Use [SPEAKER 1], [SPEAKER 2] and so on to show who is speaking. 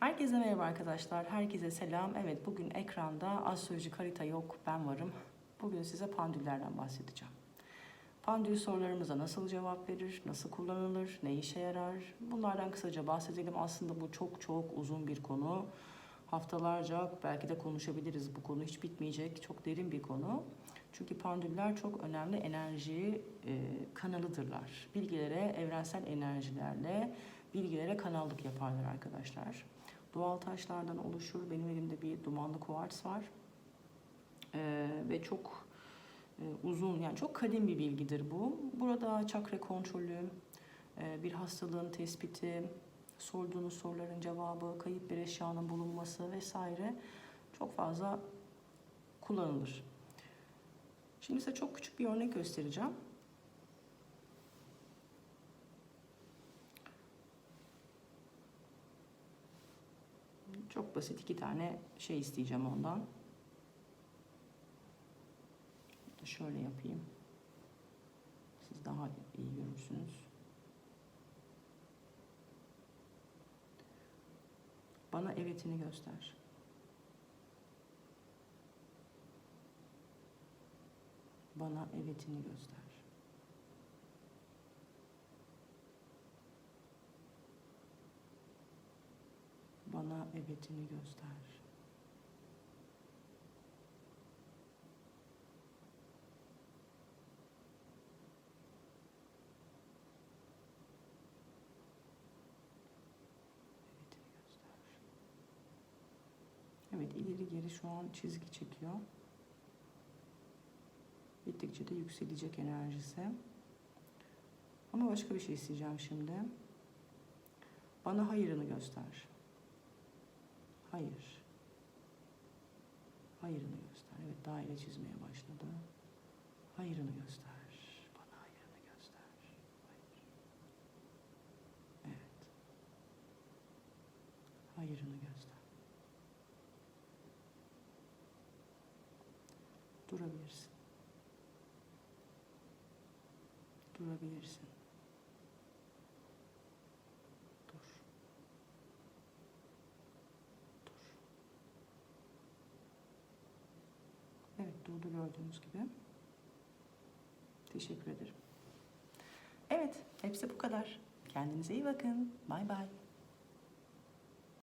[SPEAKER 1] Herkese merhaba arkadaşlar. Herkese selam. Evet bugün ekranda astrolojik harita yok. Ben varım. Bugün size pandüllerden bahsedeceğim. Pandül sorularımıza nasıl cevap verir, nasıl kullanılır, ne işe yarar? Bunlardan kısaca bahsedelim. Aslında bu çok çok uzun bir konu. Haftalarca belki de konuşabiliriz. Bu konu hiç bitmeyecek. Çok derin bir konu. Çünkü pandüller çok önemli enerji e, kanalıdırlar. Bilgilere evrensel enerjilerle bilgilere kanallık yaparlar arkadaşlar. Doğal taşlardan oluşur. Benim elimde bir dumanlı kuvars var. Ee, ve çok e, uzun yani çok kadim bir bilgidir bu. Burada çakra kontrolü, e, bir hastalığın tespiti, sorduğunuz soruların cevabı, kayıp bir eşyanın bulunması vesaire çok fazla kullanılır. Şimdi size çok küçük bir örnek göstereceğim. Çok basit iki tane şey isteyeceğim ondan. Şöyle yapayım. Siz daha iyi görürsünüz. Bana evetini göster. Bana evetini göster. Evetini göster. Evet ileri geri şu an çizgi çekiyor. Gittikçe de yükselecek enerjisi. Ama başka bir şey isteyeceğim şimdi. Bana hayırını göster. Hayır. Hayırını göster. Evet daire çizmeye başladı. Hayırını göster. Bana hayırını göster. Hayır. Evet. Hayırını göster. Durabilirsin. Durabilirsin. Gördüğünüz gibi. Teşekkür ederim. Evet hepsi bu kadar. Kendinize iyi bakın. Bay bay.